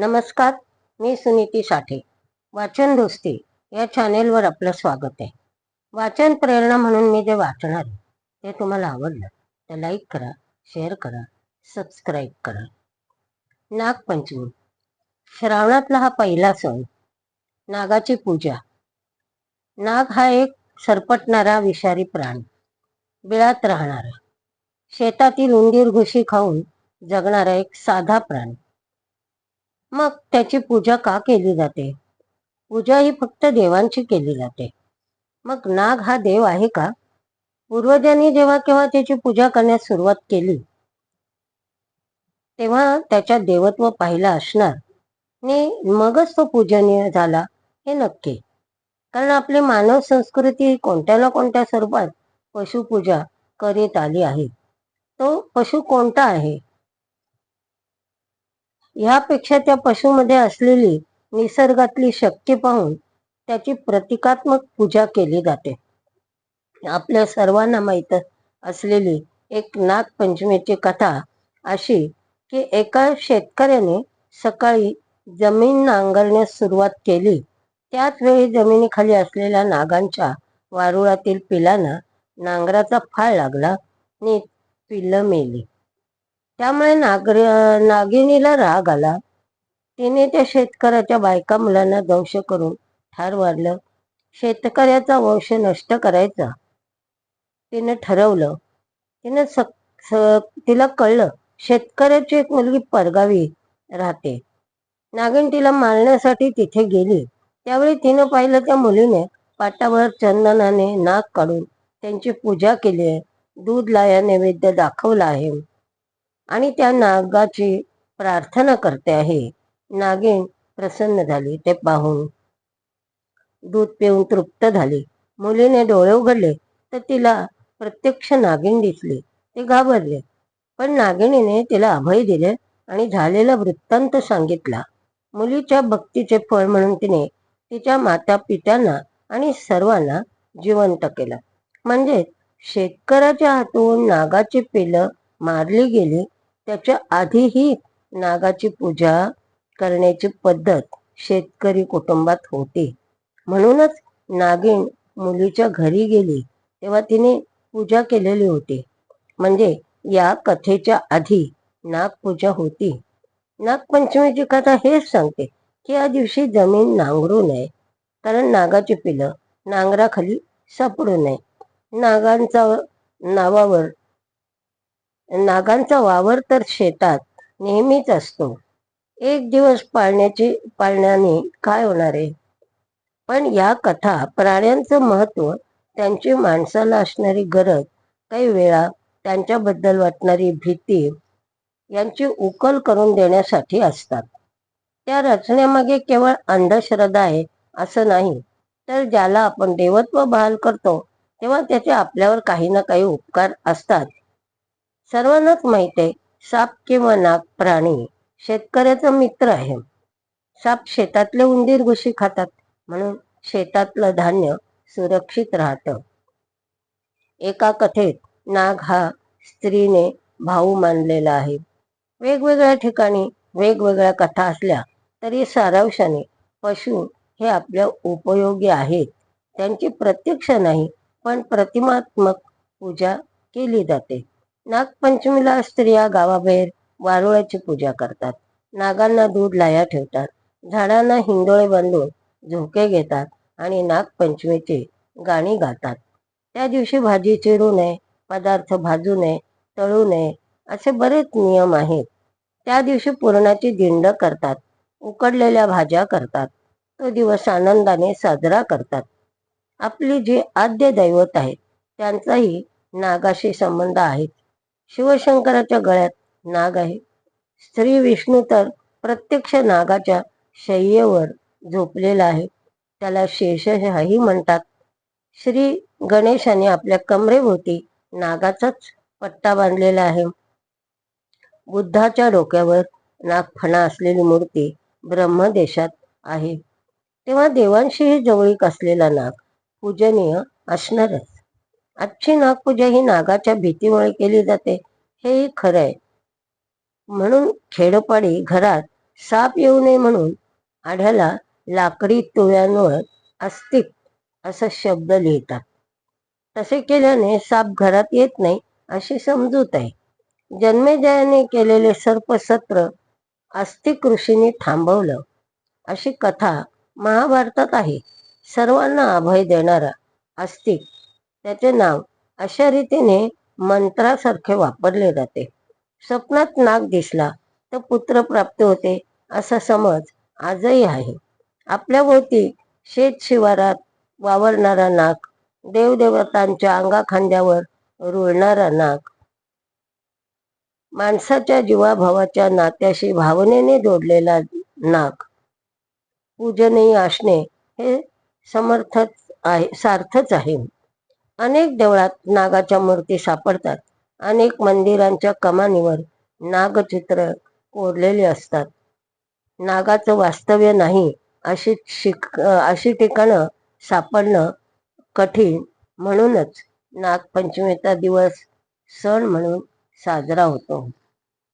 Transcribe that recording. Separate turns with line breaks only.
नमस्कार मी सुनीती साठे. वाचन दोस्ती या चॅनेलवर आपलं स्वागत आहे. वाचन प्रेरणा म्हणून मी जे वाचणार आहे ते तुम्हाला आवडलं तर लाईक करा शेअर करा सबस्क्राईब करा. नागपंचमी. श्रावणातला हा पहिला सण नागाची पूजा. नाग हा एक सरपटणारा विषारी प्राणी. बिळात राहणारा. शेतातील उंदीर घुशी खाऊन जगणारा एक साधा प्राणी. मग त्याची पूजा का केली जाते? पूजा ही फक्त देवांची केली जाते. मग नाग हा देव आहे का? पूर्वजांनी जेव्हा केव्हा त्याची पूजा करण्यास सुरुवात केली तेव्हा त्याच्या देवत्व पाहिला असणार. आणि मगच तो पूजनीय झाला हे नक्की. कारण आपली मानव संस्कृती कोणत्या ना कोणत्या स्वरूपात पशुपूजा करीत आली आहे. तो पशु कोणता आहे? यापेक्षा त्या पशुमध्ये असलेली निसर्गातली शक्ती पाहून त्याची प्रतिकात्मक पूजा केली जाते. आपल्या सर्वांना माहीत असलेली एक नागपंचमीची कथा अशी की एका शेतकऱ्याने सकाळी जमीन नांगरण्यास सुरुवात केली. त्याच वेळी जमिनीखाली असलेल्या नागांच्या वारुळातील पिलांना नांगराचा फाळ लागला. आणि पिल्लं मेली. त्यामुळे नागरी नागिनीला राग आला. तिने त्या शेतकऱ्याच्या बायका मुलांना दंश करून ठार मारलं. शेतकऱ्याचा वंश नष्ट करायचा. तिने ठरवलं. तिने तिला कळलं. शेतकऱ्याची एक मुलगी परगावी राहते. नागिन तिला मारण्यासाठी तिथे गेली. त्यावेळी तिनं पाहिलं त्या मुलीने पाटावर चंदनाने नाक काढून त्यांची पूजा केली आहे. दूध लाया नैवेद्य दाखवला आहे. आणि त्या नागाची प्रार्थना करते आहे. नागिन प्रसन्न झाली. ते पाहून दूध पिऊन तृप्त झाली. मुलीने डोळे उघडले तर तिला प्रत्यक्ष नागिन दिसली. ते घाबरले. पण नागिणीने तिला अभय दिले आणि झालेला वृत्तांत सांगितला. मुलीच्या भक्तीचे फळ म्हणून तिने तिच्या माता पित्यांना आणि सर्वांना जिवंत केलं. म्हणजे शेतकऱ्याच्या हातून नागाची पिलं मारली गेली त्याच्या आधीही नागाची पूजा करण्याची पद्धत शेतकरी कुटुंबात होती. म्हणूनच नागिण मुलीच्या घरी गेली तेव्हा तिने पूजा केलेली होती. म्हणजे या कथेच्या आधी नागपूजा होती. नागपंचमीची कथा हेच सांगते की या दिवशी जमीन नांगरू नये कारण नागाची पिलं नांगराखाली सापडू नये. नागांचा नावावर नागांचा वावर तर शेतात नेहमीच असतो. एक दिवस पाळण्याची पाळण्याने काय होणार आहे? पण या कथा प्राण्यांचं महत्त्व त्यांची माणसाला असणारी गरज काही वेळा त्यांच्याबद्दल वाटणारी भीती यांची उकल करून देण्यासाठी असतात. त्या रचण्यामागे केवळ अंधश्रद्धा आहे असं नाही. तर ज्याला आपण देवत्व बहाल करतो तेव्हा त्याचे आपल्यावर काही ना काही उपकार असतात. सर्वांनाच माहीत आहे साप किंवा नाग प्राणी शेतकऱ्याचा मित्र आहे. साप शेतातले उंदीर घुशी खातात म्हणून शेतातलं धान्य सुरक्षित राहत. एका कथेत नाग हा स्त्रीने भाऊ मानलेला आहे. वेगवेगळ्या ठिकाणी वेगवेगळ्या कथा असल्या तरी सारांशाने पशु हे आपल्या उपयोगी आहेत. त्यांची प्रत्यक्ष नाही पण प्रतिमात्मक पूजा केली जाते. नागपंचमीला स्त्रिया गावाबाहेर वारुळाची पूजा करतात. नागांना दूध लाया ठेवतात. झाडांना हिंदोळे बांधून झोके घेतात आणि नागपंचमीची गाणी गातात. त्या दिवशी भाजी चिरू नये पदार्थ भाजू नये तळू नये असे बरेच नियम आहेत. त्या दिवशी पुरणाची दिंड करतात उकडलेल्या भाज्या करतात. तो दिवस आनंदाने साजरा करतात. आपली जी आद्य दैवत आहेत त्यांचाही नागाशी संबंध आहेत. शिवशंकराच्या गळ्यात नाग आहे. स्त्री विष्णू तर प्रत्यक्ष नागाच्या शय्येवर झोपलेला आहे. त्याला शेषशाही म्हणतात. श्री गणेशाने आपल्या कमरेभोवती नागाचाच पट्टा बांधलेला आहे. बुद्धाच्या डोक्यावर नागफणा असलेली मूर्ती ब्रह्मदेशात आहे. तेव्हा देवांशीही जवळीक असलेला नाग पूजनीय असणारच. आजची नागपूजा ही नागाच्या भीतीमुळे केली जाते हेही खरं आहे. म्हणून खेडोपाडी घरात साप येऊ नये म्हणून आढ्याला लाकडी तुळ्यांवर अस्तिक असा शब्द लिहितात. तसे केल्याने साप घरात येत नाही अशी समजूत आहे. जन्मेजयाने केलेले सर्पसत्र अस्तिक ऋषीने थांबवलं. अशी कथा महाभारतात आहे. सर्वांना अभय देणारा अस्तिक त्याचे नाव अशा रीतीने मंत्रासारखे वापरले जाते. स्वप्नात नाग दिसला तर पुत्र प्राप्त होते असा समज आजही आहे. आपल्या भोवती शेत शिवारात वावरणारा नाग देवदेवतांच्या अंगाखांद्यावर रुळणारा नाग. माणसाच्या जीवाभावाच्या नात्याशी भावनेने जोडलेला नाग. पूजनीय असणे हे समर्थच आहे सार्थच आहे. अनेक देवळात नागाच्या मूर्ती सापडतात. अनेक मंदिरांच्या कमानीवर नागचित्र कोरलेले असतात. नागाचं वास्तव्य नाही अशी शिक अशी ठिकाणं सापडणं कठीण म्हणूनच नागपंचमीचा दिवस सण म्हणून साजरा होतो.